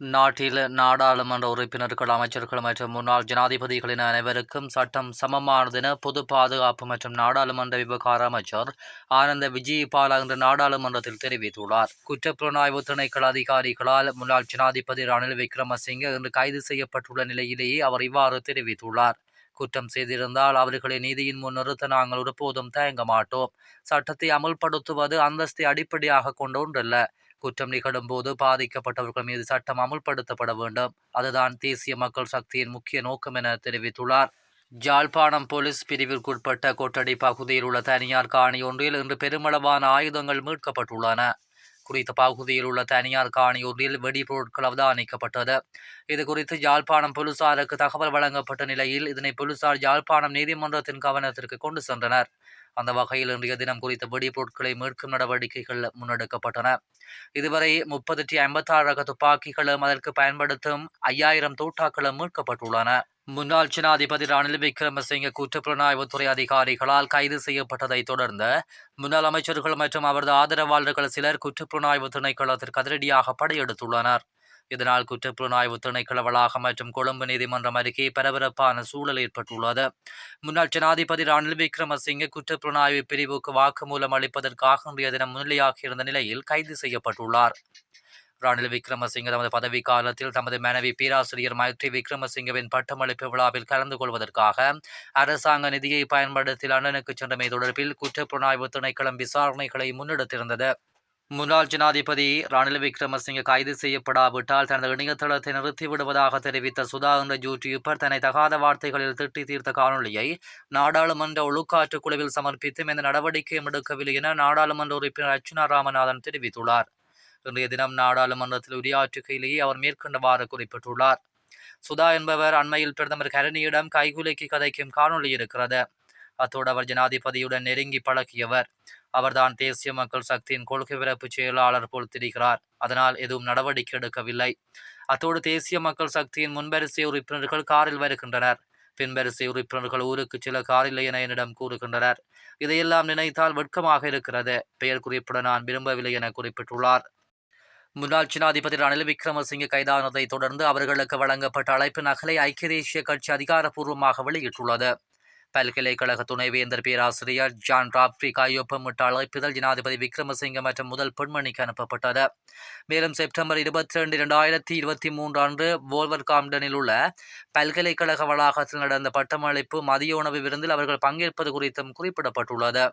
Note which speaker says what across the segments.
Speaker 1: நாட்டில் நாடாளுமன்ற உறுப்பினர்கள் அமைச்சர்கள் மற்றும் முன்னாள் ஜனாதிபதிகளின் அனைவருக்கும் சட்டம் சமமானதென பொது பாதுகாப்பு மற்றும் நாடாளுமன்ற விவகார அமைச்சர் ஆனந்த விஜயபால இன்று நாடாளுமன்றத்தில் தெரிவித்துள்ளார். குற்றப்புலனாய்வு திணைக்கள அதிகாரிகளால் முன்னாள் ஜனாதிபதி ரணில் விக்ரமசிங்க இன்று கைது செய்யப்பட்டுள்ள நிலையிலேயே அவர் இவ்வாறு தெரிவித்துள்ளார். குற்றம் செய்திருந்தால் அவர்களை நீதியின் முன் நிறுத்த நாங்கள் ஒருபோதும் தயங்க மாட்டோம். சட்டத்தை அமல்படுத்துவது அந்தஸ்தை அடிப்படையாக கொண்ட ஒன்றல்ல குற்றம் நிகழும் போது பாதிக்கப்பட்டவர்கள் மீது சட்டம் அமுல்படுத்தப்பட வேண்டும். அதுதான் தேசிய மக்கள் சக்தியின் முக்கிய நோக்கம் என தெரிவித்துள்ளார். ஜாழ்ப்பாணம் போலீஸ் பிரிவிற்குட்பட்ட கொட்டடி பகுதியில் உள்ள தனியார் காணி ஒன்றில் இன்று பெருமளவான ஆயுதங்கள் மீட்கப்பட்டுள்ளன. குறித்த பகுதியில் உள்ள தனியார் காணி ஒன்றில் வெடிபொருட்கள் அவதானிக்கப்பட்டது. இது குறித்து யாழ்ப்பாணம் போலீசாருக்கு தகவல் வழங்கப்பட்ட நிலையில் இதனை போலீசார் யாழ்ப்பாணம் நீதிமன்றத்தின் கவனத்திற்கு கொண்டு சென்றனர். அந்த வகையில் இன்றைய தினம் குறித்த வெடிபொருட்களை மீட்கும் நடவடிக்கைகள் முன்னெடுக்கப்பட்டன. இதுவரை முப்பத்தி ஐம்பத்தாறு ரக துப்பாக்கிகளும் அதற்கு பயன்படுத்தும் ஐயாயிரம் தோட்டாக்களும் மீட்கப்பட்டுள்ளன. முன்னாள் ஜனாதிபதி ரணில் விக்ரமசிங்க குற்றப்புலனாய்வுத்துறை அதிகாரிகளால் கைது செய்யப்பட்டதை தொடர்ந்து முன்னாள் அமைச்சர்கள் மற்றும் அவரது ஆதரவாளர்கள் சிலர் குற்றப்புலனாய்வு திணைக்களத்திற்கு அதிரடியாக படையெடுத்துள்ளனர். இதனால் குற்றப்புலனாய்வு திணைக்கள வளாகம் மற்றும் கொழும்பு நீதிமன்றம் அருகே பரபரப்பான சூழல் ஏற்பட்டுள்ளது. முன்னாள் ஜனாதிபதி ரணில் விக்ரமசிங்கே குற்றப்புலனாய்வு பிரிவுக்கு வாக்குமூலம் அளிப்பதற்காக இன்றைய தினம் முன்னிலையாகியிருந்த நிலையில் கைது செய்யப்பட்டுள்ளார். ரணில் விக்ரமசிங்க தமது பதவி காலத்தில் தமது மனைவி பேராசிரியர் மைத்ரி விக்ரமசிங்கவின் பட்டமளிப்பு விழாவில் கலந்து கொள்வதற்காக அரசாங்க நிதியை பயன்படுத்தி லண்டனுக்கு சென்றமை தொடர்பில் குற்றப்புலனாய்வு திணைக்களம் விசாரணைகளை முன்னெடுத்திருந்தது. முன்னாள் ஜனாதிபதி ரணில் விக்ரமசிங்க கைது செய்யப்படாவிட்டால் தனது இணையதளத்தை நிறுத்திவிடுவதாக தெரிவித்த சுதா என்ற யூடியூபர் தன்னை தகாத வார்த்தைகளில் திட்டி தீர்த்த காணொலியை நாடாளுமன்ற ஒழுக்காற்று குழுவில் சமர்ப்பித்தும் இந்த நடவடிக்கையும் எடுக்கவில்லை என நாடாளுமன்ற உறுப்பினர் அர்ச்சுனா ராமநாதன் தெரிவித்துள்ளார். இன்றைய தினம் நாடாளுமன்றத்தில் உரையாற்றுகையிலேயே அவர் மேற்கொண்டவாறு குறிப்பிட்டுள்ளார். சுதா என்பவர் அண்மையில் பிரதமர் கரணியிடம் கைகுலுக்கி கதைக்கும் காணொலி இருக்கிறது. அத்தோடு அவர் ஜனாதிபதியுடன் நெருங்கி பழகியவர். அவர்தான் தேசிய மக்கள் சக்தியின் கொள்கை பிறப்பு செயலாளர் போல் திரிகிறார். அதனால் எதுவும் நடவடிக்கை எடுக்கவில்லை. அத்தோடு தேசிய மக்கள் சக்தியின் முன்வரிசை உறுப்பினர்கள் காரில் வருகின்றனர். பின்வரிசை உறுப்பினர்கள் ஊருக்கு சில காரில்லை என என்னிடம் கூறுகின்றனர். இதையெல்லாம் நினைத்தால் வெட்கமாக இருக்கிறது. பெயர் குறிப்பிட நான் விரும்பவில்லை என குறிப்பிட்டுள்ளார். முன்னாள் ஜனாதிபதி ரணில் விக்ரமசிங்கே கைதானதை தொடர்ந்து அவர்களுக்கு வழங்கப்பட்ட அழைப்பு நகலை ஐக்கிய தேசிய கட்சி அதிகாரப்பூர்வமாக வெளியிட்டுள்ளது. பல்கலைக்கழக துணைவேந்தர் பேராசிரியர் ஜான் ராப்ரி ஒப்பமிட்ட அழைப்புதல் ஜனாதிபதி விக்ரமசிங்க மற்றும் முதல் பெண்மணிக்கு அனுப்பப்பட்டது. மேலும் செப்டம்பர் இருபத்தி ரெண்டு இரண்டாயிரத்தி இருபத்தி மூன்று அன்று வோல்வர் காம்டனில் உள்ள பல்கலைக்கழக வளாகத்தில் நடந்த பட்டமளிப்பு மதிய உணவு விருந்தில் அவர்கள் பங்கேற்பது குறித்தும் குறிப்பிடப்பட்டுள்ளது.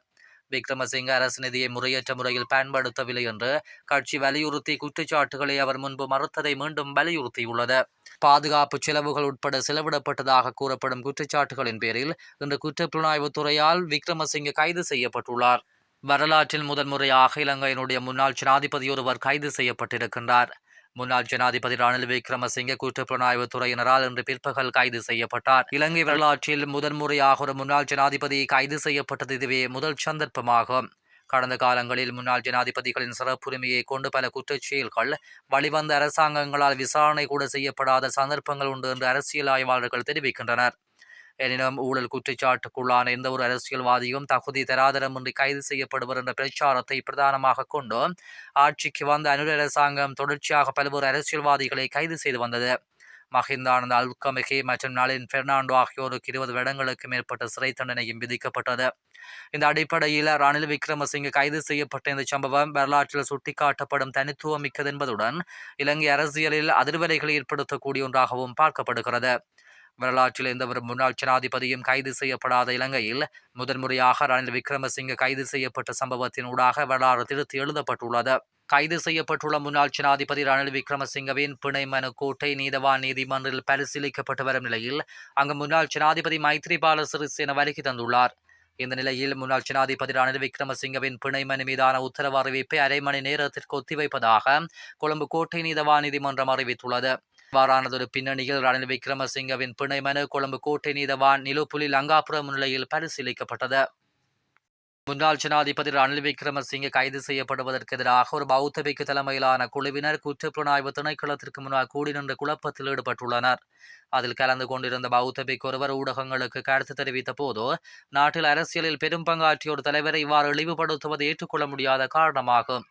Speaker 1: விக்ரமசிங்க அரசு நிதியை முறையற்ற முறையில் பயன்படுத்தவில்லை என்று கட்சி வலியுறுத்தி குற்றச்சாட்டுகளை அவர் முன்பு மறுத்ததை மீண்டும் வலியுறுத்தியுள்ளது. பாதுகாப்பு செலவுகள் உட்பட செலவிடப்பட்டதாக கூறப்படும் குற்றச்சாட்டுகளின் பேரில் இன்று குற்றப்புலனாய்வு துறையால் விக்ரமசிங்க கைது செய்யப்பட்டுள்ளார். வரலாற்றில் முதன்முறையாக இலங்கையினுடைய முன்னாள் ஜனாதிபதி ஒருவர் கைது செய்யப்பட்டிருக்கின்றார். முன்னாள் ஜனாதிபதி ரணில் விக்ரமசிங்கே குற்றப்புலனாய்வு துறையினரால் இன்று பிற்பகல் கைது செய்யப்பட்டார். இலங்கை வரலாற்றில் முதன்முறையாக ஒரு முன்னாள் ஜனாதிபதி கைது செய்யப்பட்டது இதுவே முதல் சந்தர்ப்பமாகும். கடந்த காலங்களில் முன்னாள் ஜனாதிபதிகளின் சிறப்புரிமையை கொண்டு பல குற்றச்செயல்கள் வழிவந்த அரசாங்கங்களால் விசாரணை கூட செய்யப்படாத சந்தர்ப்பங்கள் உண்டு என்று அரசியல் ஆய்வாளர்கள் தெரிவிக்கின்றனர். எனினும் ஊழல் குற்றச்சாட்டுக்குள்ளான எந்த ஒரு அரசியல்வாதியும் தகுதி தராதரமின்றி கைது செய்யப்படுவர் என்ற பிரச்சாரத்தை பிரதானமாக கொண்டு ஆட்சிக்கு வந்த அனுர அரசாங்கம் தொடர்ச்சியாக பல்வேறு அரசியல்வாதிகளை கைது செய்து வந்தது. மஹிந்தானந்த அல்கமிகே மற்றும் நளின் பெர்னாண்டோ ஆகியோருக்கு இருபது வருடங்களுக்கு மேற்பட்ட சிறை தண்டனையும் விதிக்கப்பட்டது. இந்த அடிப்படையில் ரணில் விக்ரமசிங்க கைது செய்யப்பட்ட இந்த சம்பவம் வரலாற்றில் சுட்டிக்காட்டப்படும் தனித்துவமிக்கது என்பதுடன் இலங்கை அரசியலில் அதிர்வலைகளை ஏற்படுத்தக்கூடிய ஒன்றாகவும் பார்க்கப்படுகிறது. வரலாற்றில் எந்த ஒரு முன்னாள் ஜனாதிபதியும் கைது செய்யப்படாத இலங்கையில் முதன்முறையாக ரணில் விக்ரமசிங்க கைது செய்யப்பட்ட சம்பவத்தின் ஊடாக வரலாறு திருத்தி எழுதப்பட்டுள்ளது. கைது செய்யப்பட்டுள்ள முன்னாள் ஜனாதிபதி ரணில் விக்ரமசிங்கவின் பிணை மனு கோட்டை நீதவான் நீதிமன்றில் பரிசீலிக்கப்பட்டு வரும் நிலையில் அங்கு முன்னாள் ஜனாதிபதி மைத்ரிபால சிறிசேன வருகை தந்துள்ளார். இந்த நிலையில் முன்னாள் ஜனாதிபதி ரணில் விக்ரமசிங்கவின் பிணை மனு மீதான உத்தரவு அறிவிப்பை அரை மணி நேரத்திற்கு ஒத்திவைப்பதாக கொழும்பு கோட்டை நீதவான் நீதிமன்றம் அறிவித்துள்ளது. இவ்வாறானதொரு பின்னணியில் ரணில் விக்ரமசிங்கவின் பிணை மனு கொழும்பு கோட்டை நீதவான் நிலுப்புலி லங்காபுர முன்னிலையில் பரிசீலிக்கப்பட்டது. முன்னாள் ஜனாதிபதி ரணில் விக்ரமசிங்க கைது செய்யப்படுவதற்கு எதிராக ஒரு பௌத்தபிக்கு தலைமையிலான குழுவினர் குற்றப்புலனாய்வு திணைக்களத்திற்கு முன்னால் கூடி நின்று குழப்பத்தில் ஈடுபட்டுள்ளனர். அதில் கலந்து கொண்டிருந்த பௌத்தபிக் ஒருவர் ஊடகங்களுக்கு கருத்து தெரிவித்த போது நாட்டில் அரசியலில் பெரும் பங்காற்றிய ஒரு தலைவரை இவ்வாறு இழிவுபடுத்துவது ஏற்றுக்கொள்ள முடியாத காரணமாகும்.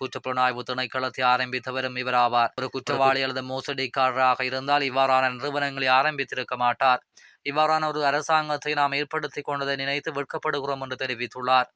Speaker 1: குற்றப்புலனாய்வு திணைக்களத்தை ஆரம்பித்தவரும் இவராவார். ஒரு குற்றவாளி அல்லது மோசடிக்காரராக இருந்தால் இவ்வாறான நிறுவனங்களை ஆரம்பித்திருக்க மாட்டார். இவ்வாறான ஒரு அரசாங்கத்தை நாம் ஏற்படுத்தி கொண்டதை நினைத்து வெட்கப்படுகிறோம் என்று தெரிவித்துள்ளார்.